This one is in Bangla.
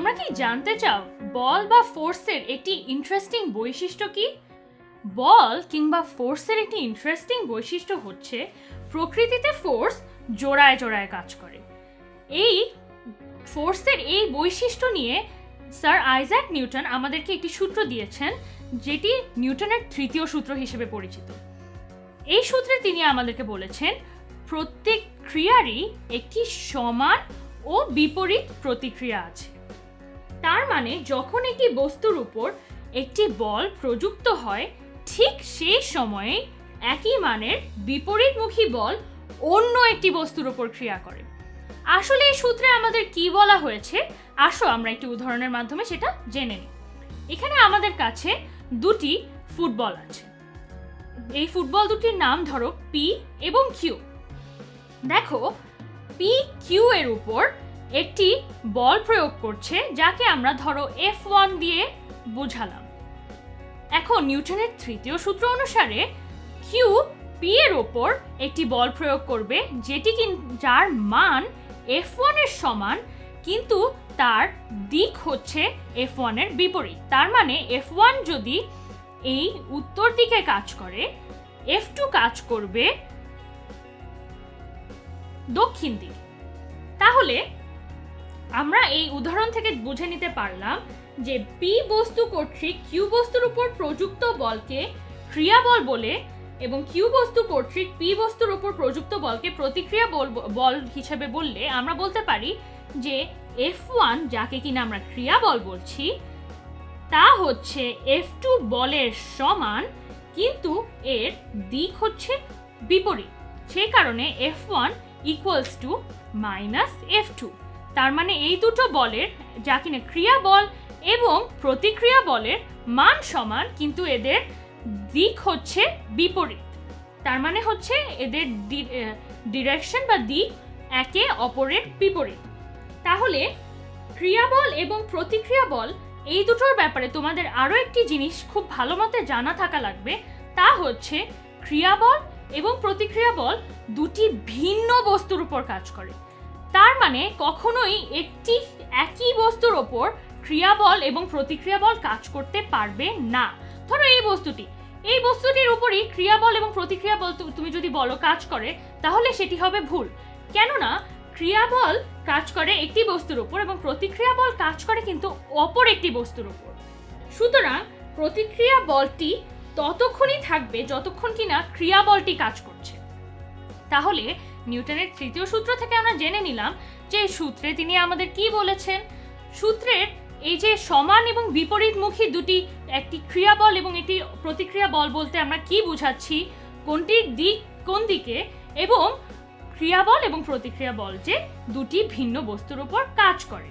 তোমরা কি জানতে চাও, বল বা ফোর্সের একটি ইন্টারেস্টিং বৈশিষ্ট্য কি? বল কিংবা ফোর্সের একটি ইন্টারেস্টিং বৈশিষ্ট্য হচ্ছে, প্রকৃতিতে ফোর্স জোড়ায় জোড়ায় কাজ করে। এই ফোর্সের এই বৈশিষ্ট্য নিয়ে স্যার আইজ্যাক নিউটন আমাদেরকে একটি সূত্র দিয়েছেন, যেটি নিউটনের তৃতীয় সূত্র হিসেবে পরিচিত। এই সূত্রে তিনি আমাদেরকে বলেছেন, প্রত্যেক ক্রিয়ারই একটি সমান ও বিপরীত প্রতিক্রিয়া আছে। তার মানে যখন একটি বস্তুর উপর একটি বল প্রযুক্ত হয়, ঠিক সেই সময়ে একই মানের বিপরীতমুখী বল অন্য একটি বস্তুর উপর ক্রিয়া করে। আসলে এই সূত্রে আমাদের কি বলা হয়েছে? আসো আমরা একটি উদাহরণের মাধ্যমে সেটা জেনে নিই। এখানে আমাদের কাছে দুটি ফুটবল আছে। এই ফুটবল দুটির নাম ধরো পি এবং কিউ দেখো পি কিউ এর উপর একটি বল প্রয়োগ করছে, যাকে আমরা ধরো এফ ওয়ান দিয়ে বোঝালাম। এখন নিউটনের তৃতীয় সূত্র অনুসারে কিউ পি এর ওপর একটি বল প্রয়োগ করবে, যেটি যার মান এফ ওয়ানের সমান, কিন্তু তার দিক হচ্ছে এফ ওয়ানের বিপরীত। তার মানে এফ ওয়ান যদি এই উত্তর দিকে কাজ করে এফ টু কাজ করবে দক্ষিণ দিকে। তাহলে আমরা এই উদাহরণ থেকে বুঝে নিতে পারলাম যে পি বস্তু কর্তৃক কিউ বস্তুর উপর প্রযুক্ত বলকে ক্রিয়া বল বলে এবং কিউ বস্তু কর্তৃক পি বস্তুর উপর প্রযুক্ত বলকে প্রতিক্রিয়া বল বল হিসেবে বললে আমরা বলতে পারি যে এফ ওয়ান যাকে কিনা আমরা ক্রিয়া বল বলছি, তা হচ্ছে এফ টু বলের সমান কিন্তু এর দিক হচ্ছে বিপরীত। সেই কারণে F one equals two minus F two তার মানে এই দুটো বলের যা কিনা ক্রিয়া বল এবং প্রতিক্রিয়া বলের মান সমান, কিন্তু এদের দিক হচ্ছে বিপরীত। তার মানে হচ্ছে এদের ডিরেকশন বা দিক একে অপরের বিপরীত। তাহলে ক্রিয়া বল এবং প্রতিক্রিয়া বল এই দুটোর ব্যাপারে তোমাদের আরও একটি জিনিস খুব ভালো মতে জানা থাকা লাগবে, তা হচ্ছে ক্রিয়া বল এবং প্রতিক্রিয়া বল দুটি ভিন্ন বস্তুর উপর কাজ করে। তার মানে কখনোই একটি একই বস্তুর ওপর ক্রিয়া বল এবং প্রতিক্রিয়া বল কাজ করতে পারবে না। ধরো এই বস্তুটি। এই বস্তুটির উপরই ক্রিয়া বল এবং প্রতিক্রিয়া বল তুমি যদি বলো কাজ করে, তাহলে সেটি হবে ভুল। কেননা ক্রিয়া বল কাজ করে একটি বস্তুর উপর এবং প্রতিক্রিয়া বল কাজ করে কিন্তু অপর একটি বস্তুর উপর। সুতরাং প্রতিক্রিয়া বলটি ততক্ষণই থাকবে যতক্ষণ কিনা ক্রিয়া বলটি কাজ করছে। তাহলে নিউটনের তৃতীয় সূত্র থেকে আমরা জেনে নিলাম যে সূত্রে তিনি আমাদের কি বলেছেন। সূত্রের এই যে সমান এবং বিপরীতমুখী দুটি একটি ক্রিয়া বল এবং একটি প্রতিক্রিয়া বল বলতে আমরা কি বুঝাচ্ছি, কোনটির দিক কোন দিকে এবং ক্রিয়া বল এবং প্রতিক্রিয়া বল যে দুটি ভিন্ন বস্তুর ওপর কাজ করে।